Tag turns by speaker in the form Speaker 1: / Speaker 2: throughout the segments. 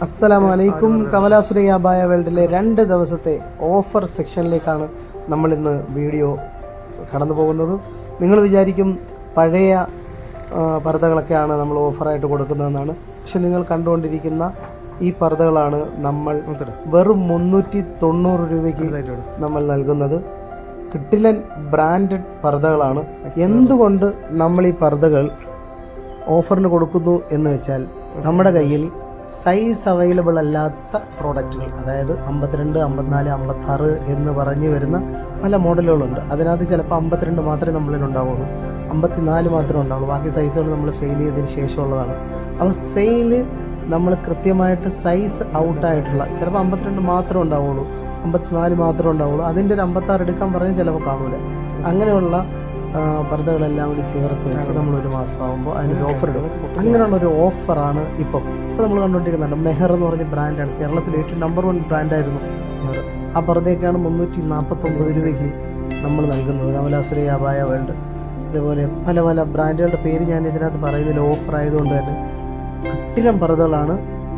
Speaker 1: അസ്സലാമു അലൈക്കും കമലാസുരൈ ബായ വേൾഡിലെ രണ്ട് ദിവസത്തെ ഓഫർ സെക്ഷനിലേക്കാണ് നമ്മൾ ഇന്ന് വീഡിയോ കടന്നു പോകുന്നത്. നിങ്ങൾ വിചാരിക്കും പഴയ പർദ്ദകളൊക്കെയാണ് നമ്മൾ ഓഫറായിട്ട് കൊടുക്കുന്നതെന്നാണ്. പക്ഷെ നിങ്ങൾ കണ്ടുകൊണ്ടിരിക്കുന്ന ഈ പർദ്ദകളാണ് നമ്മൾ വെറും മുന്നൂറ്റി തൊണ്ണൂറ് രൂപയ്ക്ക് നമ്മൾ നൽകുന്നത്. കിട്ടിലൻ ബ്രാൻഡഡ് പർദ്ദകളാണ്. എന്തുകൊണ്ട് നമ്മൾ ഈ പർദ്ദകൾ ഓഫറിന് കൊടുക്കുന്നു എന്ന് വെച്ചാൽ നമ്മുടെ കയ്യിൽ സൈസ് അവൈലബിൾ അല്ലാത്ത പ്രോഡക്റ്റുകൾ അതായത് അമ്പത്തിരണ്ട് അമ്പത്തിനാല് അമ്പത്താറ് എന്ന് പറഞ്ഞു വരുന്ന പല മോഡലുകളുണ്ട് അതിനകത്ത് ചിലപ്പോൾ അമ്പത്തിരണ്ട് മാത്രമേ നമ്മളിൽ ഉണ്ടാവുള്ളൂ. അമ്പത്തിനാല് മാത്രമേ ഉണ്ടാവുള്ളൂ. ബാക്കി സൈസുകൾ നമ്മൾ സെയിൽ ചെയ്തതിന് ശേഷമുള്ളതാണ്. അപ്പോൾ സെയിൽ നമ്മൾ കൃത്യമായിട്ട് സൈസ് ഔട്ടായിട്ടുള്ള ചിലപ്പോൾ അമ്പത്തിരണ്ട് മാത്രമേ ഉണ്ടാവുള്ളൂ അമ്പത്തിനാല് മാത്രമേ ഉണ്ടാവുള്ളൂ. അതിന്റെ ഒരു അമ്പത്താറ് എടുക്കാൻ പറഞ്ഞാൽ ചിലപ്പോൾ കാണൂല. അങ്ങനെയുള്ള പർദ്ദകളെല്ലാം കൂടി ചേർത്ത് വെച്ച് നമ്മൾ ഒരു മാസമാകുമ്പോൾ അതിനൊരു ഓഫർ ഇടും. അങ്ങനെയുള്ള ഒരു ഓഫറാണ് ഇപ്പം. ഇപ്പോൾ നമ്മൾ കണ്ടുകൊണ്ടിരിക്കുന്നുണ്ട് മെഹർ എന്ന് പറഞ്ഞ ബ്രാൻഡാണ് കേരളത്തിലെ ഏറ്റവും നമ്പർ വൺ ബ്രാൻഡായിരുന്നു മെഹർ. ആ പർദ്ദയൊക്കെയാണ് മുന്നൂറ്റി നാൽപ്പത്തൊമ്പത് രൂപയ്ക്ക് നമ്മൾ നൽകുന്നത്. കമലാസുര അപായ വേൾഡ് അതേപോലെ പല പല ബ്രാൻഡുകളുടെ പേര് ഞാൻ ഇതിനകത്ത് പറയുന്നതിൽ ഓഫർ ആയതുകൊണ്ട് തന്നെ കട്ടിലം പർദ്ദകളാണ്.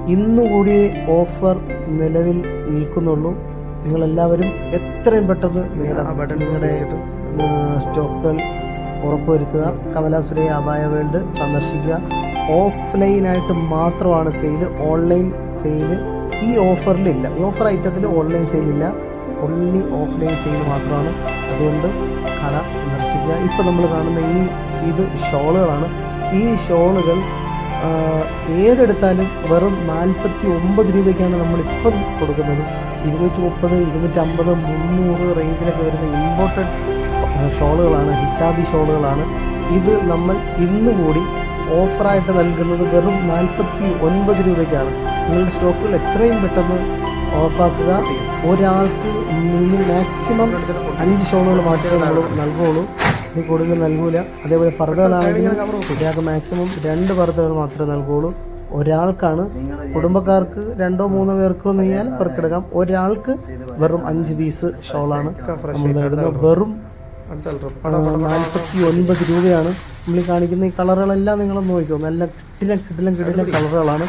Speaker 1: ഇന്നുകൂടി ഓഫർ നിലവിൽ നിൽക്കുന്നുള്ളൂ. നിങ്ങളെല്ലാവരും എത്രയും പെട്ടെന്ന് നിങ്ങളുടെ നിങ്ങളുടെ സ്റ്റോക്കുകൾ ഉറപ്പുവരുത്തുക. കമലാസുരയെ അപായ വേൾഡ് സന്ദർശിക്കുക. ഓഫ്ലൈനായിട്ട് മാത്രമാണ് സെയിൽ ഓൺലൈൻ സെയിൽ ഈ ഓഫറിലില്ല. ഈ ഓഫർ ഐറ്റത്തിൽ ഓൺലൈൻ സെയിലില്ല. ഒൺലി ഓഫ്ലൈൻ സെയിൽ മാത്രമാണ്. അതുകൊണ്ട് കട സന്ദർശിക്കുക. ഇപ്പോൾ നമ്മൾ കാണുന്ന ഈ ഇത് ഷോളുകളാണ്. ഈ ഷോളുകൾ ഏതെടുത്താലും വെറും നാൽപ്പത്തി ഒമ്പത് രൂപയ്ക്കാണ് നമ്മളിപ്പം കൊടുക്കുന്നത്. ഇരുന്നൂറ്റി മുപ്പത് ഇരുന്നൂറ്റമ്പത് മുന്നൂറ് റേഞ്ചിലൊക്കെ വരുന്ന ഇമ്പോർട്ടഡ് ഷോളുകളാണ് ഹിജാബി ഷോളുകളാണ്. ഇത് നമ്മൾ ഇന്ന് കൂടി ഓഫറായിട്ട് നൽകുന്നത് വെറും നാൽപ്പത്തി ഒൻപത് രൂപയ്ക്കാണ്. നിങ്ങളുടെ സ്റ്റോക്കുകൾ എത്രയും പെട്ടെന്ന് ഉറപ്പാക്കുക. ഒരാൾക്ക് നിന്ന് മാക്സിമം അഞ്ച് ഷോളുകൾ മാത്രമേ നമ്മൾ നൽകുകയുള്ളൂ. ഇനി കൂടുതൽ നൽകൂല. അതേപോലെ പർദ്ദകളാണെങ്കിൽ ഇതിനകത്ത് മാക്സിമം രണ്ട് പർദ്ദകൾ മാത്രമേ നൽകുകയുള്ളൂ. ഒരാൾക്കാണ് കുടുംബക്കാർക്ക് രണ്ടോ മൂന്നോ പേർക്കോ നെയ്യാൽ അവർക്കെടുക്കാം ഒരാൾക്ക് വെറും അഞ്ച് പീസ് ഷോളാണ് നമ്മൾ നേടുന്നത്. വെറും നാൽപ്പത്തി ഒൻപത് രൂപയാണ്. നമ്മൾ കാണിക്കുന്ന ഈ കളറുകളെല്ലാം നിങ്ങളൊന്ന് നോക്കിക്കോ. നല്ല കിട്ടിലും കിട്ടിലും കിട്ടിലും കളറുകളാണ്.